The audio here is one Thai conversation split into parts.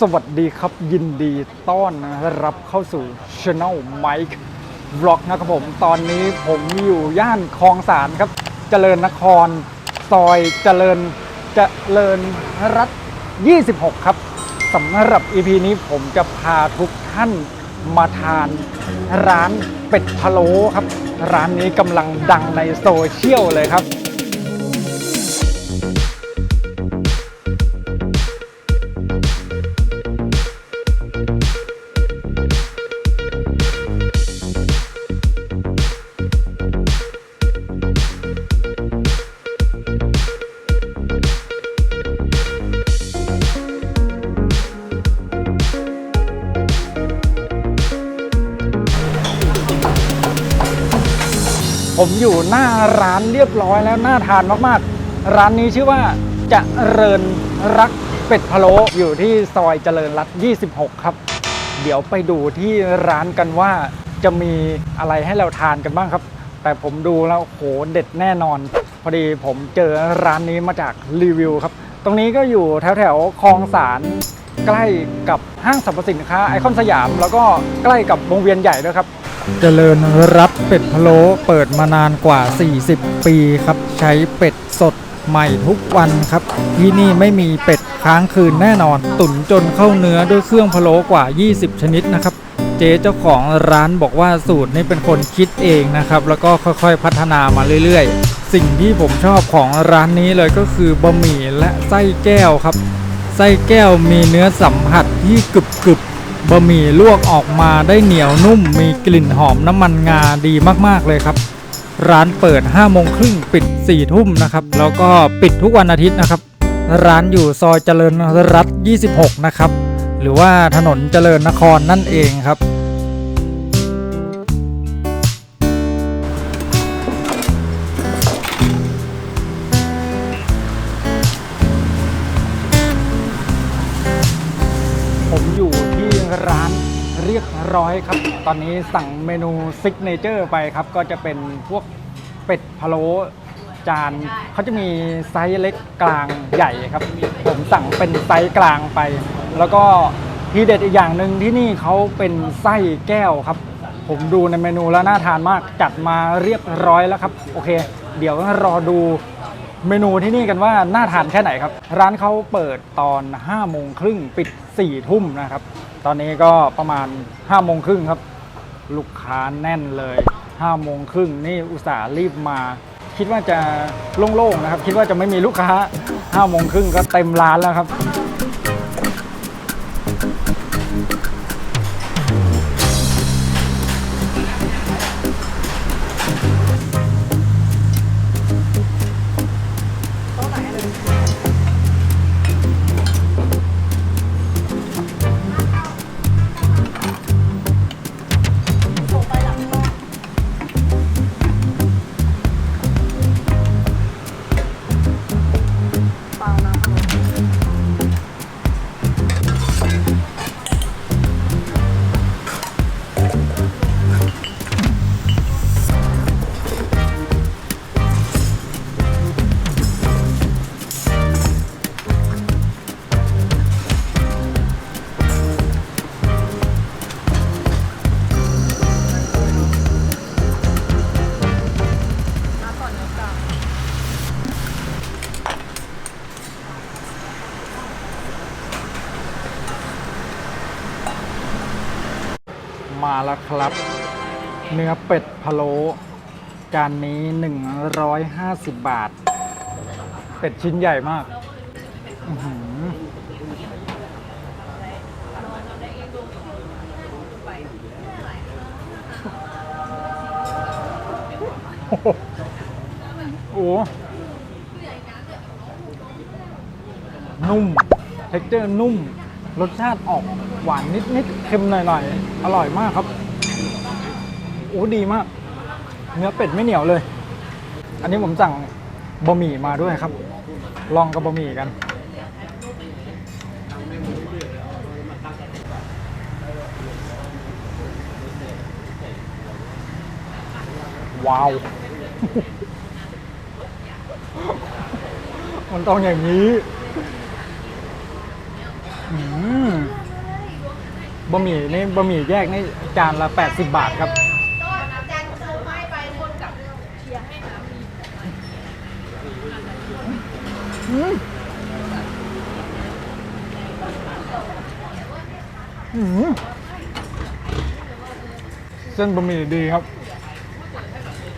สวัสดีครับยินดีต้อนรับเข้าสู่ Channel Mike Vlog นะครับผม ตอนนี้ผมอยู่ย่านคลองสารครับ เจริญนคร ซอยเจริญเจริญรัตน์26 ครับสำหรับ EP นี้ผมจะพาทุกท่านมาทานร้านเป็ดพะโล้ครับ ร้านนี้กำลังดังในโซเชียลเลยครับ อยู่หน้าร้านเรียบร้อยแล้วน่าทานมากๆ ร้านนี้ชื่อว่าเจะเริญรักเป็ดพะโล้อยู่ที่ซอยเจริญรัต26 ครับ เดี๋ยวไปดูที่ร้านกันว่าจะมีอะไรให้เราทานกันบ้างครับ แต่ผมดูแล้วโหเด็ดแน่นอน พอดีผมเจอร้านนี้มาจากรีวิวครับ ตรงนี้ก็อยู่แถวแถวๆคลองสารใกล้กับห้างสรรพสินค้าไอคอนสยาม แล้วก็ใกล้กับวงเวียนใหญ่ด้วยครับ เจริญรับเป็ดพะโล้เปิดมานานกว่า 40 ปีครับ ใช้เป็ดสดใหม่ทุกวันครับ ที่นี่ไม่มีเป็ดค้างคืนแน่นอน ตุ๋นจนเข้าเนื้อด้วยเครื่องพะโล้กว่า 20 ชนิดนะครับ เจ๊เจ้าของร้านบอกว่าสูตรนี่เป็นคนคิดเองนะครับ แล้วก็ค่อยๆพัฒนามาเรื่อยๆ สิ่งที่ผมชอบของร้านนี้เลยก็คือบะหมี่และไส้แก้วครับ ไส้แก้วมีเนื้อสัมผัสที่กรึบกรึบๆ บะหมี่ลวกออกมาได้เหนียวนุ่ม มีกลิ่นหอมน้ำมันงาดีมากๆเลยครับ ร้านเปิด5โมงครึ่งปิด4ทุ่มนะครับ แล้วก็ปิดทุกวันอาทิตย์นะครับ ร้านอยู่ซอยเจริญรัตน์26 นะครับ หรือว่าถนนเจริญนครนั่นเองครับ ร้านเรียบร้อยครับ ตอนนี้สั่งเมนูซิกเนเจอร์ไปครับ ก็จะเป็นพวกเป็ดพะโล้จานเขาจะมีไซส์เล็กกลางใหญ่ครับ ผมสั่งเป็นไซส์กลางไป แล้วก็ทีเด็ดอีกอย่างหนึ่งที่นี่เขาเป็นไส้แก้วครับ ผมดูในเมนูแล้วน่าทานมากจัดมาเรียบร้อยแล้วครับ โอเค เดี๋ยวรอดูเมนูที่นี่กันว่าน่าทานแค่ไหนครับ ร้านเขาเปิดตอน5โมงครึ่งปิด4ทุ่มนะครับ ตอนนี้ก็ประมาณ5โมงครึ่งครับ ลูกค้าแน่นเลย5โมงครึ่งนี่อุตส่าห์รีบมา คิดว่าจะโล่งๆนะครับ คิดว่าจะไม่มีลูกค้า5โมงครึ่งก็เต็มร้านแล้วครับ มาแล้วครับ เนื้อเป็ดพะโล้จานนี้ 150 บาท เป็ดชิ้นใหญ่มากโอ้โหนุ่ม เท็กเจอร์นุ่ม รสชาติออกหวานนิดๆเค็มหน่อยๆ อร่อยมากครับโอ้ดีมาก เนื้อเป็ดไม่เหนียวเลย อันนี้ผมสั่งบะหมี่มาด้วยครับ ลองกับบะหมี่กัน ว้าว มันต้องอย่างนี้ อืม ม บะหมี่นี่บะหมี่แยกนี่จานละ 80 บาทครับ อืมอืมเส้นบะหมี่ดีครับ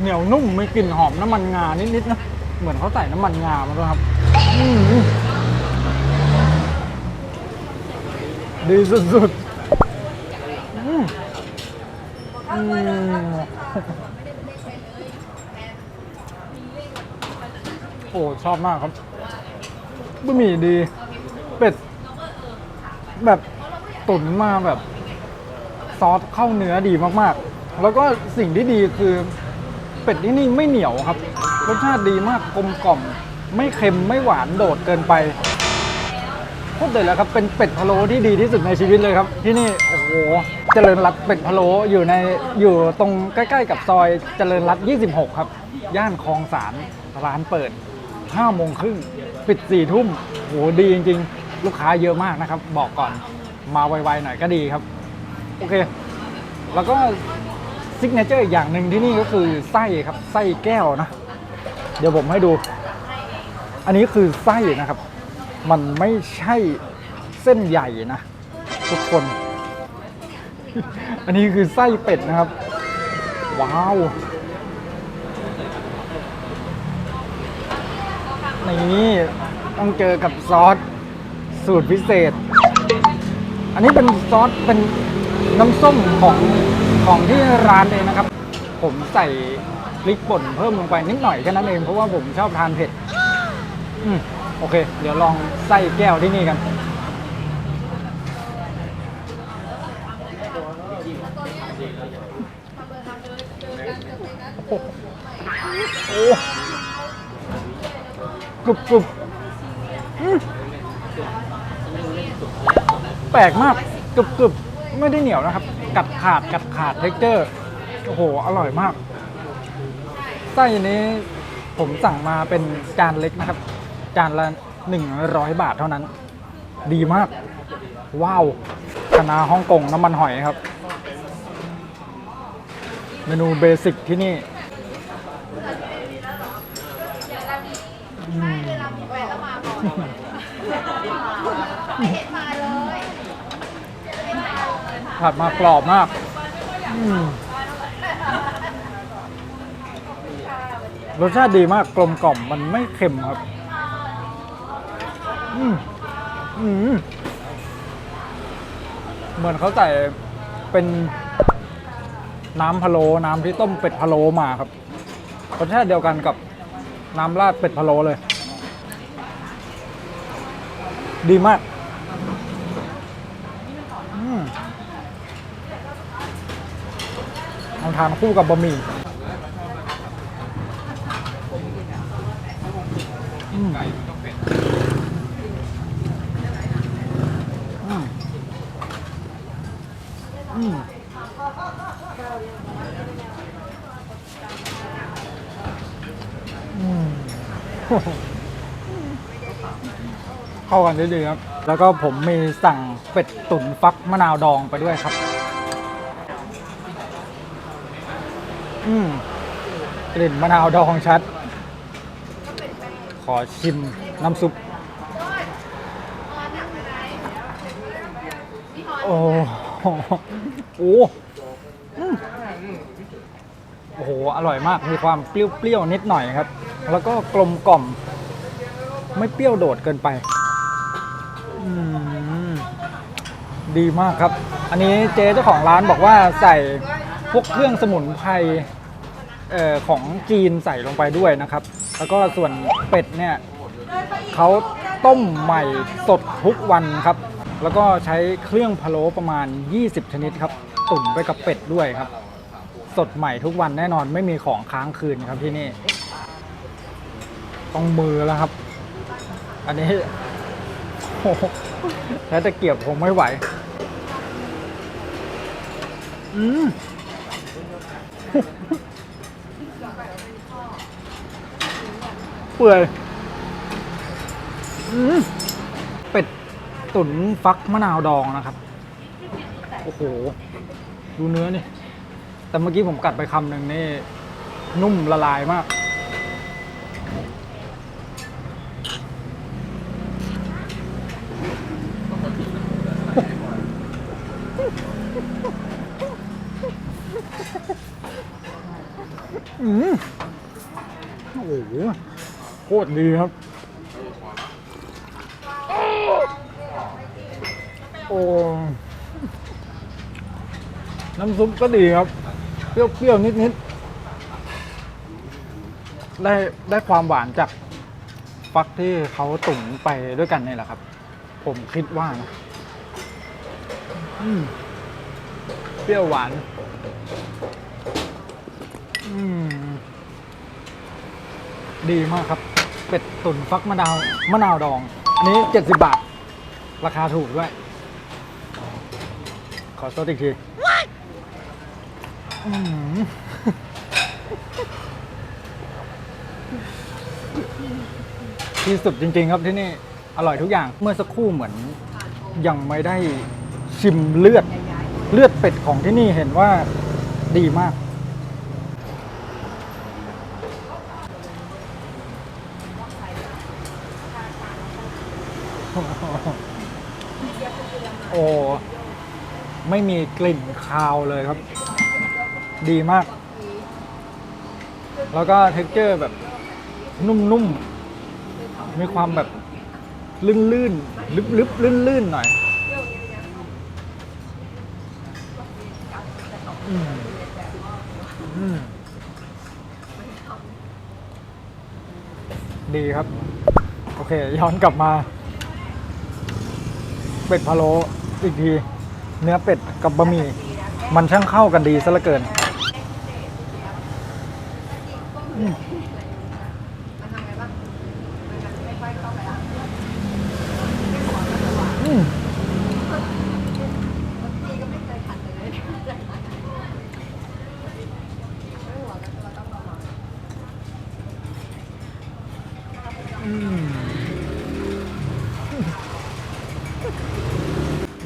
เหนียวนุ่มไม่กลิ่นหอมน้ำมันงานิดๆนะ เหมือนเขาใส่น้ำมันงามาด้วยครับ อืมดีสุดๆอืมอืม โอ้ชอบมากครับบะหมี่ดี เป็ด แบบตุ๋นมาแบบ ซอสเข้าเนื้อดีมากๆ แล้วก็สิ่งที่ดีคือ เป็ดที่นี่ไม่เหนียวครับ รสชาติดีมากกลมกล่อม ไม่เค็มไม่หวานโดดเกินไปพูดเลยแล้วครับ เป็นเป็ดพะโล้ที่ดีที่สุดในชีวิตเลยครับ ที่นี่ โอ้โห เจริญรัตน์เป็ดพะโล้อยู่ในอยู่ตรงใกล้ๆกับซอยเจริญรัตน์26 ครับ ย่านคลองสารร้านเปิด5โมงครึ่งปิด4ทุ่มโหดีจริง ๆ ลูกค้าเยอะมากนะครับ บอกก่อนมาไวๆหน่อยก็ดีครับ โอเค แล้วก็ซิกเนเจอร์อย่างหนึ่งที่นี่ก็คือไส้ครับไส้แก้วนะ เดี๋ยวผมให้ดู อันนี้คือไส้นะครับ มันไม่ใช่เส้นใหญ่นะ ทุกคน อันนี้คือไส้เป็ดนะครับ ว้าว นี่ต้องเจอกับซอสสูตรพิเศษ อันนี้เป็นซอสเป็นน้ำส้มของของที่ร้านเองนะครับ ผมใส่พริกป่นเพิ่มลงไปนิดหน่อยแค่นั้นเองเพราะว่าผมชอบทานเผ็ด อืมโอเค เดี๋ยวลองไส้แก้วที่นี่กัน โอ้โอ้ กรุบกรุบแปลกมากกรุบกรุบไม่ได้เหนียวนะครับ กัดขาดกัดขาดเท็กเจอร์โอ้โห อร่อยมากไส้นี้ผมสั่งมาเป็นจานเล็กนะครับ จานละ 100 บาทเท่านั้น ดีมาก ว้าวคณะฮ่องกงน้ำมันหอยครับ เมนูเบสิกที่นี่ มผัดมากรอบมากอืมรสชาติดีมากกลมกล่อมมันไม่เค็มครับ อืมอืมเหมือนเขาใส่เป็นน้ำพะโล้น้ำที่ต้มเป็ดพะโล้มาครับรสชาติเดียวกันกับน้ำราดเป็ดพะโล้เลย ดีมากลองทานคู่กับบะหมี่อืมอืมอืมอืม เข้ากันได้ดีครับ แล้วก็ผมมีสั่งเป็ดตุ๋นฟักมะนาวดองไปด้วยครับ อืมกลิ่นมะนาวดองชัด ขอชิมน้ำซุป โอ้โหโอ้อืมโอ้โห อร่อยมาก มีความเปรี้ยวๆนิดหน่อยครับ แล้วก็กลมกล่อม ไม่เปรี้ยวโดดเกินไป ดีมากครับ อันนี้เจ๊เจ้าของร้านบอกว่าใส่พวกเครื่องสมุนไพรเอ่อของจีนใส่ลงไปด้วยนะครับ แล้วก็ส่วนเป็ดเนี่ยเขาต้มใหม่สดทุกวันครับ แล้วก็ใช้เครื่องพะโล้ประมาณ 20 ชนิดครับ ตุ๋นไปกับเป็ดด้วยครับ สดใหม่ทุกวันแน่นอนไม่มีของค้างคืนครับที่นี่ ต้องมือแล้วครับ อันนี้โอ้โหแค่ตะเกียบคงไม่ไหว อืมเปื่อยอืมเป็ดตุ๋นฟักมะนาวดองนะครับ โอ้โห ดูเนื้อนี่ แต่เมื่อกี้ผมกัดไปคำหนึ่งนี่ นุ่มละลายมาก อืมโอ้โหโคตรดีครับ โอ้ น้ำซุปก็ดีครับ เปรี้ยวๆนิดๆ ได้ได้ความหวานจากฟักที่เขาตุ๋นไปด้วยกันนี่แหละครับ ผมคิดว่านะเปรี้ยวหวาน ดีมากครับ เป็ดตุ๋นฟักมะนาวมะนาวดอง อันนี้ 70 บาท ราคาถูกด้วย ขอโทษอีกทีอืมที่สุดจริง ๆ ครับที่นี่ อร่อยทุกอย่างเมื่อสักครู่เหมือน ยังไม่ได้ชิมเลือด เลือดเป็ดของที่นี่เห็นว่าดีมาก โอ้ ไม่มีกลิ่นคาวเลยครับ ดีมาก แล้วก็เท็กเจอร์แบบนุ่มๆ มีความแบบลื่นๆ ลึบๆ ลื่นๆ หน่อยอืมอืมดีครับ โอเค ย้อนกลับมา เป็ดพะโล้อีกที เนื้อเป็ดกับบะหมี่มันช่างเข้ากันดีซะเหลือเกิน อืม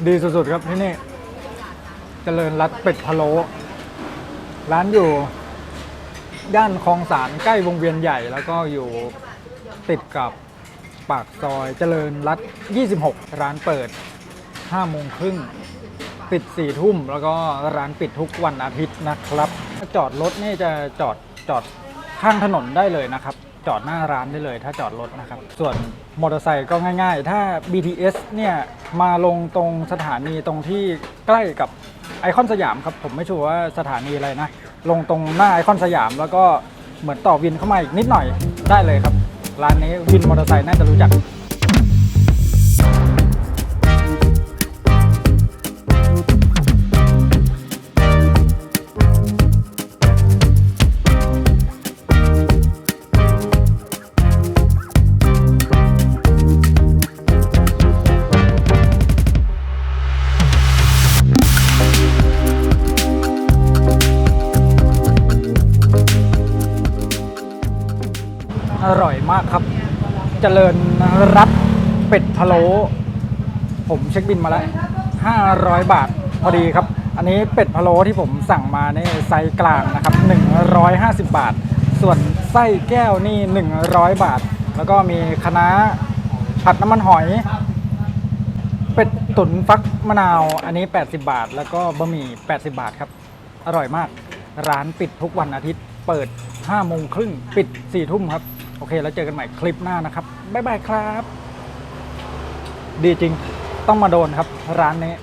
ดีสุดๆครับที่นี่ เจริญรัตเป็ดพะโล้ร้านอยู่ ย่านคลองสารใกล้วงเวียนใหญ่ แล้วก็อยู่ติดกับปากซอยเจริญรัต26 ร้านเปิด5โมงครึ่งปิด4ทุ่ม แล้วก็ร้านปิดทุกวันอาทิตย์นะครับ จอดรถนี่จะจอดจอดข้างถนนได้เลยนะครับ จอดหน้าร้านได้เลย ถ้าจอดรถนะครับ ส่วนมอเตอร์ไซค์ก็ง่ายๆ ถ้า BTS เนี่ยมาลงตรงสถานีตรงที่ใกล้กับไอคอนสยามครับ ผมไม่ชัวร์ว่าสถานีอะไรนะ ลงตรงหน้าไอคอนสยาม แล้วก็เหมือนต่อวินเข้ามาอีกนิดหน่อยได้เลยครับ ร้านนี้วินมอเตอร์ไซค์น่าจะรู้จัก เจริญรัตเป็ดพะโล้ผมเช็คบินมาแล้ว500 บาทพอดีครับ อันนี้เป็ดพะโล้ที่ผมสั่งมาเนี่ยไซส์กลางนะครับ 150 บาท ส่วนไส้แก้วนี่ 100 บาท แล้วก็มีคะน้าผัดน้ำมันหอย เป็ดตุ๋นฟักมะนาวอันนี้ 80 บาท แล้วก็บะหมี่ 80 บาทครับ อร่อยมาก ร้านปิดทุกวันอาทิตย์ เปิด5โมงครึ่งปิด4ทุ่มครับ โอเค แล้วเจอกันใหม่คลิปหน้านะครับ บ๊ายบายครับ ดีจริง ต้องมาโดนครับ ร้านนี้